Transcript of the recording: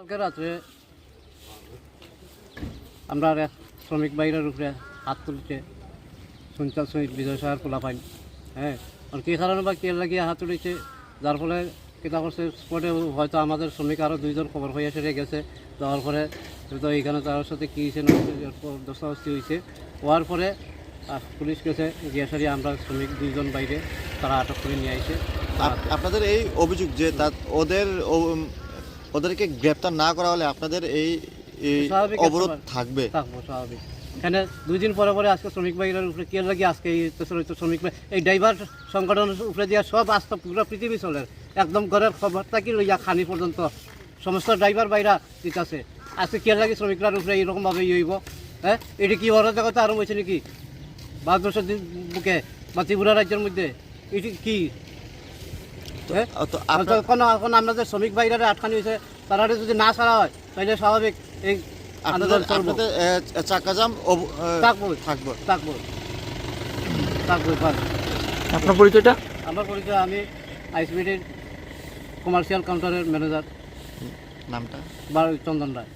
রাত্রে আমরা এক শ্রমিক বাইরের উপরে হাত তুলছে শুনতে শুনি বিজয় সাহার পোলা পাইন হ্যাঁ? আর কী কারণে বা কে লাগিয়ে হাত তুলেছে? যার ফলে কিতা করছে, স্পটে হয়তো আমাদের শ্রমিক আরও দুইজন খবর হয়ে সেরে গেছে। যাওয়ার পরে তো এইখানে তার সাথে কী হয়েছে না দস্তাবস্তি হয়েছে হওয়ার পরে পুলিশ গেছে, গিয়ে সারি আমরা শ্রমিক দুইজন বাইরে তারা আটক করে নিয়ে আসে আপ- আপনাদের এই অভিযোগ যে ওদের ওদেরকে গ্রেপ্তার না করা হলে আপনাদের এই অবরোধ থাকবে। থাকব স্বাভাবিক। এখানে দুই দিন পরে পরে আজকে শ্রমিক ভাইয়ের উপরে কে লাগে আজকে এই শ্রমিক ভাই এই ড্রাইভার সংগঠনের উপরে দিয়ে সব আস্থা পুরো পৃথিবী চলে। একদম ঘরের খবর থাকি লইয়া খানি পর্যন্ত সমস্ত ড্রাইভার বাইরা দিতেছে। আজকে কে লাগে শ্রমিকরার উপরে এইরকমভাবে ইয়ে হইব? হ্যাঁ? এটি কি জগতে আরম্ভ হয়েছে নাকি? ভারতবর্ষের দিন বুকে বা ত্রিপুরা রাজ্যের মধ্যে? এটি কি? হ্যাঁ? তো আর আপনার এখন এখন আমাদের শ্রমিক ভাইরা আটকানি হয়েছে তারা যদি না ছাড়া হয় তাহলে স্বাভাবিক এই আপনাদের আপনাদের থাকব। থাকবে। থাকব। থাকব আপনার পরিচয়টা? আমার পরিচয় আমি আইসবিটির কমার্শিয়াল কাউন্টারের ম্যানেজার নামটা? বা চন্দন রায়।